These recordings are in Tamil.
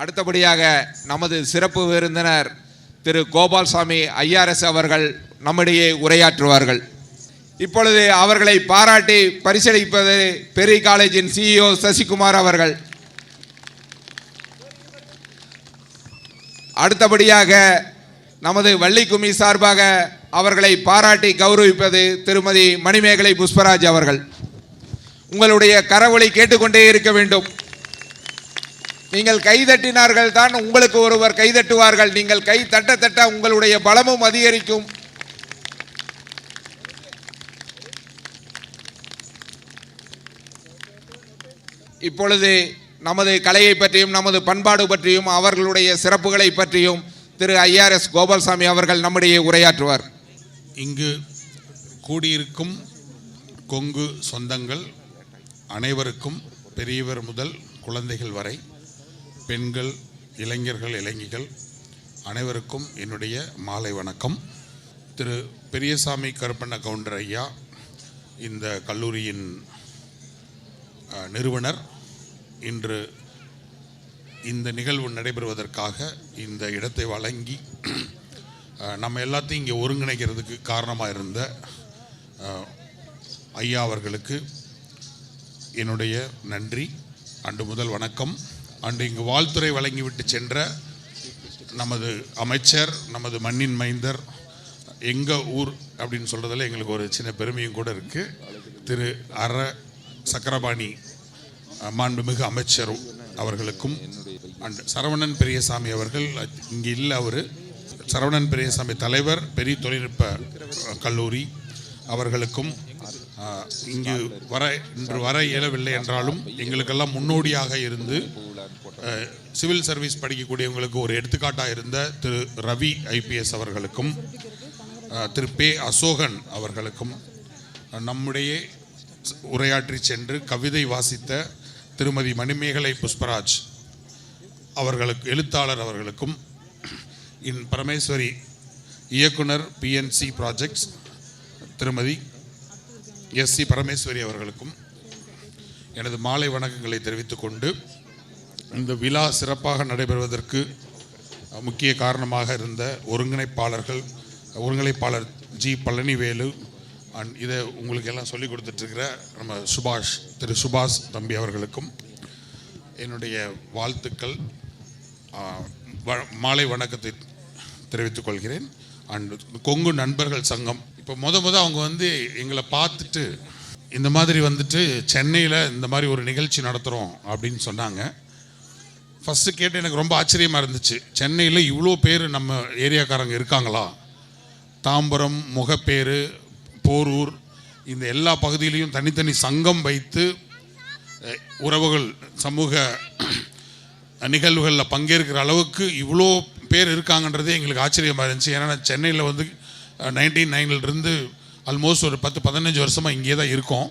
அடுத்தபடியாக நமது சிறப்பு விருந்தினர் திரு கோபால்சாமி ஐஆர்எஸ் அவர்கள் நம்மிடையே உரையாற்றுவார்கள். இப்பொழுது அவர்களை பாராட்டி பரிசளிப்பது பெரி காலேஜின் சிஇஓ சசிகுமார் அவர்கள். அடுத்தபடியாக நமது வள்ளிக்குமி சார்பாக அவர்களை பாராட்டி கௌரவிப்பது திருமதி மணிமேகலை புஷ்பராஜ் அவர்கள். உங்களுடைய கரவொலி கேட்டுக்கொண்டே இருக்க வேண்டும். நீங்கள் கைதட்டினார்கள் தான் உங்களுக்கு ஒருவர் கைதட்டுவார்கள் நீங்கள் கை தட்ட தட்ட உங்களுடைய பலமும் அதிகரிக்கும். இப்பொழுது நமது கலையை பற்றியும் நமது பண்பாடு பற்றியும் அவர்களுடைய சிறப்புகளை பற்றியும் திரு ஐஆர்எஸ் கோபால்சாமி அவர்கள் நம்முடைய உரையாற்றுவார். இங்கு கூடியிருக்கும் கொங்கு சொந்தங்கள் அனைவருக்கும் பெரியவர் முதல் குழந்தைகள் வரை பெண்கள் இளைஞர்கள் இளைஞிகள் அனைவருக்கும் என்னுடைய மாலை வணக்கம். திரு பெரியசாமி கருப்பண்ண கவுண்டர் ஐயா இந்த கல்லூரியின் நிறுவனர் இன்று இந்த நிகழ்வு நடைபெறுவதற்காக இந்த இடத்தை வழங்கி நம்ம எல்லாத்தையும் இங்கே ஒருங்கிணைக்கிறதுக்கு காரணமாக இருந்த ஐயா அவர்களுக்கு என்னுடைய நன்றி அன்று முதல் வணக்கம். அன்று இங்கு வாழ்த்துறை வழங்கிவிட்டு சென்ற நமது அமைச்சர் நமது மண்ணின் மைந்தர் எங்கள் ஊர் அப்படின்னு சொல்கிறதுல எங்களுக்கு ஒரு சின்ன பெருமையும் கூட இருக்குது திரு அர சக்கரபாணி மாண்புமிகு அமைச்சர் அவர்களுக்கும் அண்ட் சரவணன் பெரியசாமி அவர்கள் இங்கே இல்லை அவர் சரவணன் பெரியசாமி தலைவர் பெரிய தொழில்நுட்ப கல்லூரி அவர்களுக்கும் இங்கு வர இன்று வர இயலவில்லை என்றாலும் எங்களுக்கெல்லாம் முன்னோடியாக இருந்து சிவில் சர்வீஸ் படிக்கக்கூடியவங்களுக்கு ஒரு எடுத்துக்காட்டாக இருந்த திரு ரவி ஐபிஎஸ் அவர்களுக்கும் திரு பே அசோகன் அவர்களுக்கும் நம்முடைய உரையாற்றி சென்று கவிதை வாசித்த திருமதி மணிமேகலை புஷ்பராஜ் அவர்களுக்கு எழுத்தாளர் அவர்களுக்கும் இன் பரமேஸ்வரி இயக்குனர் பிஎன்சி ப்ராஜெக்ட்ஸ் திருமதி எஸ் சி பரமேஸ்வரி அவர்களுக்கும் எனது மாலை வணக்கங்களை தெரிவித்துக்கொண்டு இந்த விழா சிறப்பாக நடைபெறுவதற்கு முக்கிய காரணமாக இருந்த ஒருங்கிணைப்பாளர்கள் ஒருங்கிணைப்பாளர் ஜி பழனிவேலு அண்ட் இதை உங்களுக்கு எல்லாம் சொல்லிக் கொடுத்துட்ருக்கிற நம்ம சுபாஷ் திரு சுபாஷ் தம்பி அவர்களுக்கும் என்னுடைய வாழ்த்துக்கள். வ- மாலை வணக்கத்தை தெரிவித்துக் கொள்கிறேன். அண்ட் கொங்கு நண்பர்கள் சங்கம். இப்போ முத முத அவங்க வந்து எங்களை பார்த்துட்டு இந்த மாதிரி வந்துட்டு சென்னையில் இந்த மாதிரி ஒரு நிகழ்ச்சி நடத்துகிறோம் அப்படின்னு சொன்னாங்க. ஃபஸ்ட்டு கேட்டு எனக்கு ரொம்ப ஆச்சரியமாக இருந்துச்சு. சென்னையில் இவ்வளோ பேர் நம்ம ஏரியாக்காரங்க இருக்காங்களா? தாம்பரம் முகப்பேறு போரூர் இந்த எல்லா பகுதியிலையும் தனித்தனி சங்கம் வைத்து உறவுகள் சமூக நிகழ்வுகளில் பங்கேற்கிற அளவுக்கு இவ்வளோ பேர் இருக்காங்கன்றதே எங்களுக்கு ஆச்சரியமாக இருந்துச்சு. ஏன்னா சென்னையில் வந்து நைன்டீன் நைன்லேருந்து ஆல்மோஸ்ட் ஒரு பத்து பதினஞ்சு வருஷமாக இங்கே தான் இருக்கோம்.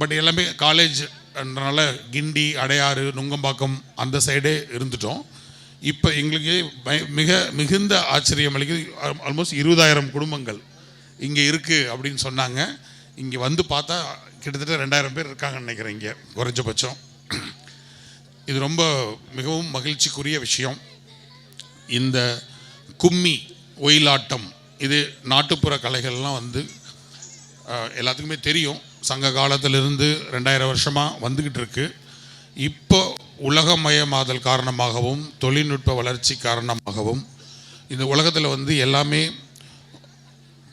பட் எல்லாமே காலேஜ் அதனால் கிண்டி அடையாறு நுங்கம்பாக்கம் அந்த சைடே இருந்துட்டோம். இப்போ எங்களுக்கு மிக மிகுந்த ஆச்சரியம் அளிக்குது. ஆல்மோஸ்ட் இருபதாயிரம் குடும்பங்கள் இங்கே இருக்குது அப்படின்னு சொன்னாங்க. இங்கே வந்து பார்த்தா கிட்டத்தட்ட ரெண்டாயிரம் பேர் இருக்காங்கன்னு நினைக்கிறேன் இங்கே குறைஞ்சபட்சம். இது ரொம்ப மிகவும் மகிழ்ச்சிக்குரிய விஷயம். இந்த கும்மி ஒயிலாட்டம் இது நாட்டுப்புற கலைகள்லாம் வந்து எல்லாத்துக்குமே தெரியும். சங்க காலத்திலிருந்து ரெண்டாயிரம் வருஷமாக வந்துக்கிட்டு இருக்கு. இப்போ உலகமயமாதல் காரணமாகவும் தொழில்நுட்ப வளர்ச்சி காரணமாகவும் இந்த உலகத்தில் வந்து எல்லாமே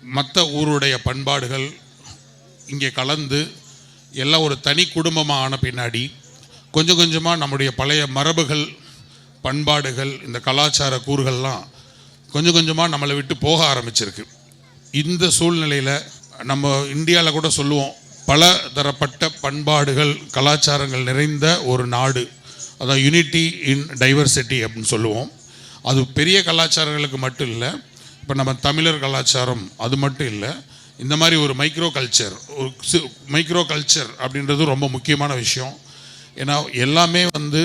மற்ற ஊருடைய பண்பாடுகள் இங்கே கலந்து எல்லாம் ஒரு தனி குடும்பமாக ஆன பின்னாடி கொஞ்சம் கொஞ்சமாக நம்முடைய பழைய மரபுகள் பண்பாடுகள் இந்த கலாச்சார கூறுகள்லாம் கொஞ்சம் கொஞ்சமாக நம்மளை விட்டு போக ஆரம்பிச்சிருக்கு. இந்த சூழ்நிலையில் நம்ம இந்தியாவில் கூட சொல்லுவோம் பல தரப்பட்ட பண்பாடுகள் கலாச்சாரங்கள் நிறைந்த ஒரு நாடு. அதான் யூனிட்டி இன் டைவர்சிட்டி அப்படின்னு சொல்லுவோம். அது பெரிய கலாச்சாரங்களுக்கு மட்டும் இல்லை இப்போ நம்ம தமிழர் கலாச்சாரம் அது மட்டும் இல்லை இந்த மாதிரி ஒரு மைக்ரோ கல்ச்சர் ஒரு மைக்ரோ கல்ச்சர் அப்படின்றது ரொம்ப முக்கியமான விஷயம். ஏன்னா எல்லாமே வந்து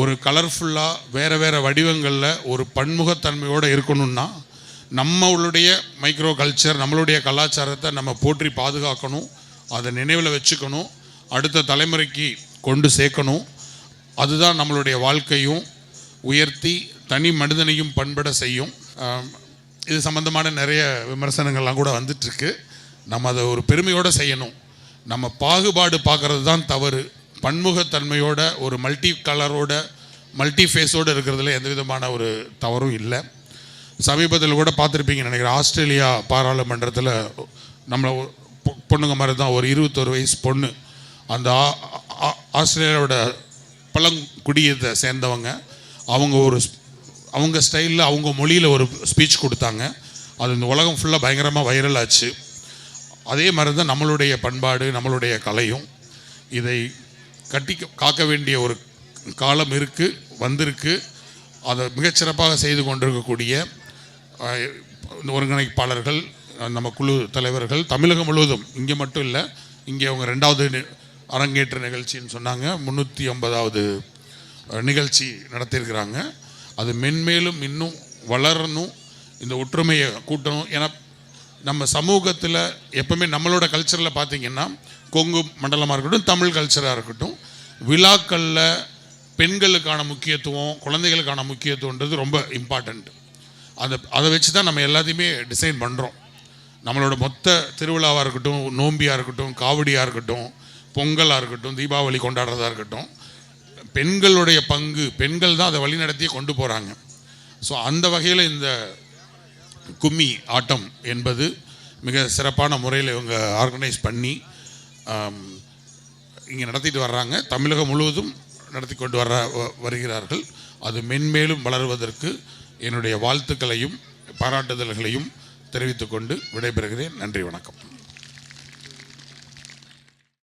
ஒரு கலர்ஃபுல்லாக வேறு வேறு வடிவங்களில் ஒரு பன்முகத்தன்மையோடு இருக்கணும்னா நம்மளுடைய மைக்ரோ கல்ச்சர் நம்மளுடைய கலாச்சாரத்தை நம்ம போற்றி பாதுகாக்கணும். அதை நினைவில் வச்சுக்கணும். அடுத்த தலைமுறைக்கு கொண்டு சேர்க்கணும். அதுதான் நம்மளுடைய வாழ்க்கையும் உயர்த்தி தனி மனிதனையும் பண்பட செய்யும். இது சம்பந்தமான நிறைய விமர்சனங்கள்லாம் கூட வந்துட்டுருக்கு. நம்ம அதை ஒரு பெருமையோடு செய்யணும். நம்ம பாகுபாடு பார்க்கறது தான் தவறு. பன்முகத்தன்மையோட ஒரு மல்டி கலரோட மல்டி ஃபேஸோடு இருக்கிறதுல எந்த விதமான ஒரு தவறும் இல்லை. சமீபத்தில் கூட பார்த்துருப்பீங்க நினைக்கிறேன். ஆஸ்திரேலியா பாராளுமன்றத்தில் நம்மளை பொண்ணுங்க மாதிரி தான் ஒரு இருபத்தொரு வயசு பொண்ணு. அந்த ஆ- ஆ- ஆஸ்திரேலியாவோட பழங்குடியத்தை சேர்ந்தவங்க. அவங்க ஒரு ஸ்- அவங்க ஸ்டைலில் அவங்க மொழியில் ஒரு ஸ்பீச் கொடுத்தாங்க. அது இந்த உலகம் ஃபுல்லாக பயங்கரமாக வைரல் ஆச்சு. அதே மாதிரி தான் நம்மளுடைய பண்பாடு நம்மளுடைய கலையும் இதை கட்டி காக்க வேண்டிய ஒரு காலம் இருக்குது வந்திருக்கு. அதை மிகச்சிறப்பாக செய்து கொண்டிருக்கக்கூடிய ஒருங்கிணைப்பாளர்கள் நம்ம குழு தலைவர்கள் தமிழகம் முழுவதும். இங்கே மட்டும் இல்லை இங்கே அவங்க ரெண்டாவது அரங்கேற்ற நிகழ்ச்சின்னு சொன்னாங்க. முந்நூற்றி ஐம்பதாவது நிகழ்ச்சி நடத்தியிருக்கிறாங்க. அது மென்மேலும் இன்னும் வளரணும். இந்த ஒற்றுமையை கூட்டணும். ஏன்னா நம்ம சமூகத்தில் எப்பவுமே நம்மளோட கல்ச்சரில் பார்த்திங்கன்னா கொங்கு மண்டலமாக இருக்கட்டும் தமிழ் கல்ச்சராக இருக்கட்டும் விழாக்களில் பெண்களுக்கான முக்கியத்துவம் குழந்தைகளுக்கான முக்கியத்துவன்றது ரொம்ப இம்பார்ட்டண்ட் அந்த அதை வச்சு தான் நம்ம எல்லாத்தையுமே டிசைன் பண்ணுறோம் நம்மளோட மொத்த திருவிழாவாக இருக்கட்டும் நோம்பியாக இருக்கட்டும் காவடியாக இருக்கட்டும் பொங்கலாக இருக்கட்டும் தீபாவளி கொண்டாடுறதா இருக்கட்டும் பெண்களுடைய பங்கு பெண்கள் தான் அதை வழிநடத்தியே கொண்டு போகிறாங்க ஸோ அந்த வகையில் இந்த கும்மி ஆட்டம் என்பது மிக சிறப்பான முறையில் இவங்க ஆர்கனைஸ் பண்ணி இங்கே நடத்திட்டு வர்றாங்க. தமிழகம் முழுவதும் நடத்தி கொண்டு வர வ- வருகிறார்கள். அது மென்மேலும் வளருவதற்கு என்னுடைய வாழ்த்துக்களையும் பாராட்டுதல்களையும் தெரிவித்துக்கொண்டு விடைபெறுகிறேன். நன்றி வணக்கம்.